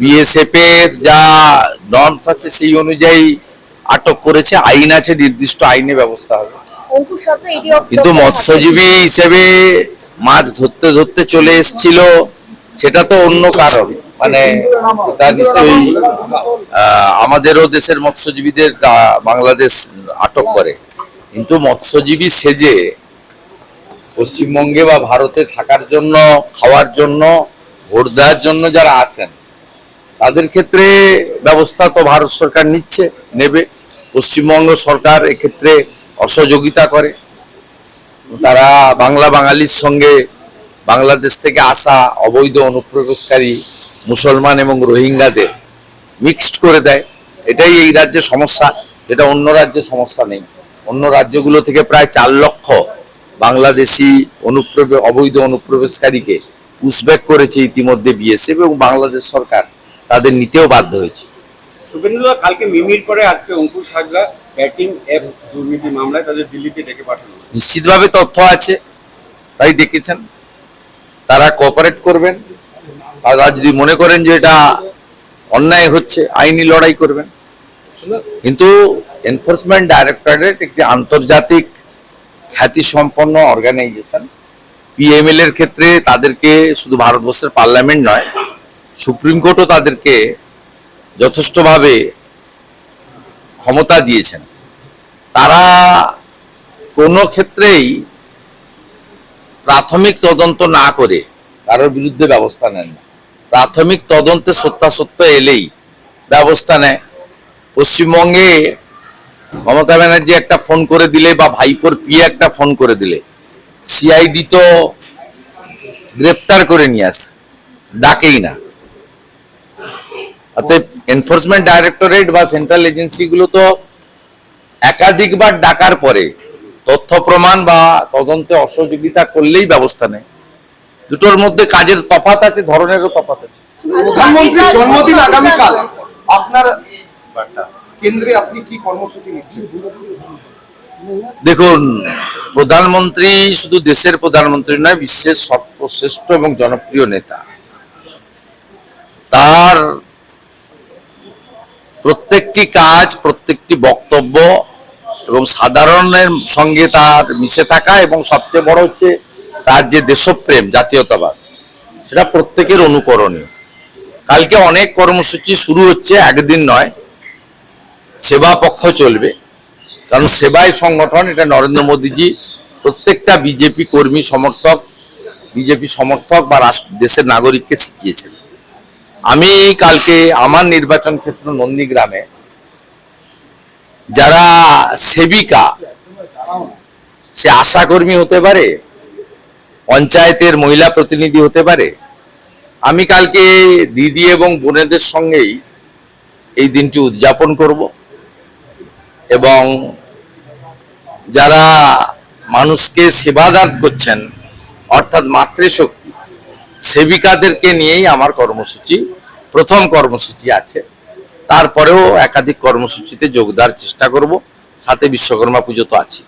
BSF এর যা norms আছে সেই অনুযায়ী আটক করেছে। আইন আছে নির্দিষ্ট আইনে ব্যবস্থা হবে। কিন্তু মৎস্যজীবী হিসেবে মাছ ধরতে ধরতে চলে এসেছিল সেটা তো অন্য কারণ। মানে সেটা নিশ্চয়ই আমাদেরও দেশের মৎস্যজীবীদের বাংলাদেশ আটক করে। কিন্তু মৎস্যজীবী সেজে পশ্চিমবঙ্গে বা ভারতে থাকার জন্য খাওয়ার জন্য ভোট দেওয়ার জন্য যারা আসেন তাদের ক্ষেত্রে ব্যবস্থা তো ভারত সরকার নিচ্ছে, নেবে। পশ্চিমবঙ্গ সরকার এক্ষেত্রে অসহযোগিতা করে। তারা বাংলা বাঙালির সঙ্গে বাংলাদেশ থেকে আসা অবৈধ অনুপ্রবেশকারী মুসলমান এবং রোহিঙ্গাদের মিক্সড করে দেয়। এটাই এই রাজ্যের সমস্যা, যেটা অন্য রাজ্যে সমস্যা নেই। অন্য রাজ্যগুলো থেকে প্রায় চার লক্ষ বাংলাদেশি অনুপ্রবে, অবৈধ অনুপ্রবেশকারীকে পুশব্যাক করেছে ইতিমধ্যে বিএসএফ এবং বাংলাদেশ সরকার তাদের নিতেও বাধ্য হয়েছে। শুভেন্দুদা কালকে মিমির পরে আজকে অঙ্কুশ হাজরা ব্যাটিং অ্যাপ দুর্নীতি মামলায় তাদের দিল্লিতে ডেকে পাঠানো নিশ্চিতভাবে তথ্য আছে তাই ডেকেছেন। তারা কোঅপারেট করবেন। তারা যদি মনে করেন যে এটা অন্যায় হচ্ছে আইনি লড়াই করবেন। কিন্তু এনফোর্সমেন্ট ডাইরেক্টরেট একটি আন্তর্জাতিক খ্যাতিসম্পন্ন অর্গানাইজেশন পিএমএল এর ক্ষেত্রে তাদেরকে শুধু ভারতবর্ষের পার্লামেন্ট নয়, সুপ্রিম কোর্টও তাদেরকে যথেষ্টভাবে ক্ষমতা দিয়েছেন। তারা কোনো ক্ষেত্রেই প্রাথমিক তদন্ত না করে কারোর বিরুদ্ধে ব্যবস্থা নেন না। প্রাথমিক তদন্তে সত্যাসত্য এলেই ব্যবস্থা নেয়। পশ্চিমবঙ্গে মমতা ব্যানার্জি একটা ফোন করে দিলে বা ভাইপোর পিয়ে একটা ফোন করে দিলে সিআইডি তো গ্রেপ্তার করে নিয়ে আসে। ডাকেই না। অতএব এনফোর্সমেন্ট ডাইরেক্টরেট বা সেন্ট্রাল এজেন্সিগুলো তো একাধিকবার ডাকার পরে তথ্য প্রমাণ বা তদন্তে অসহযোগিতা করলেই ব্যবস্থা নেয়। দুটোর মধ্যে কাজের তফাৎ আছে ধরনেরও তফাৎ আছে। জন্মদিন আগামীকাল। আপনার কেন্দ্রে আপনি কি কর্মসূচি নিচ্ছেন? দেখুন, প্রধানমন্ত্রী শুধু দেশের প্রধানমন্ত্রী নয়, বিশ্বের সর্বশ্রেষ্ঠ এবং জনপ্রিয় নেতা। তার প্রত্যেকটি কাজ, প্রত্যেকটি বক্তব্য এবং সাধারণের সঙ্গে তার মিশে থাকা এবং সবচেয়ে বড় হচ্ছে তার যে দেশপ্রেম, জাতীয়তাবাদ, সেটা প্রত্যেকের অনুকরণীয়। কালকে অনেক কর্মসূচি শুরু হচ্ছে, একদিন নয়, সেবা পক্ষ চলবে। কারণ সেবাই সংগঠন, এটা নরেন্দ্র মোদীজি, প্রত্যেকটা বিজেপি কর্মী সমর্থক, বিজেপি সমর্থক বা দেশের নাগরিককে শিখিয়েছেন। আমি কালকে আমার নির্বাচন ক্ষেত্র নন্দীগ্রামে, যারা সেবিকা, সে আশাকর্মী হতে পারে, পঞ্চায়েতের মহিলা প্রতিনিধি হতে পারে, আমি কালকে দিদি এবং বোনেদের সঙ্গেই এই দিনটি উদযাপন করব এবং যারা মানুষকে সেবাদান করছেন, অর্থাৎ মাতৃশক্তি, সেবিকাদেরকে নিয়েই আমার কর্মসূচি, প্রথম কর্মসূচি আছে। তারপরেও একাধিক কর্মসূচিতে যোগদার চেষ্টা করব। সাথে বিশ্বকর্মা পুজো তো আছে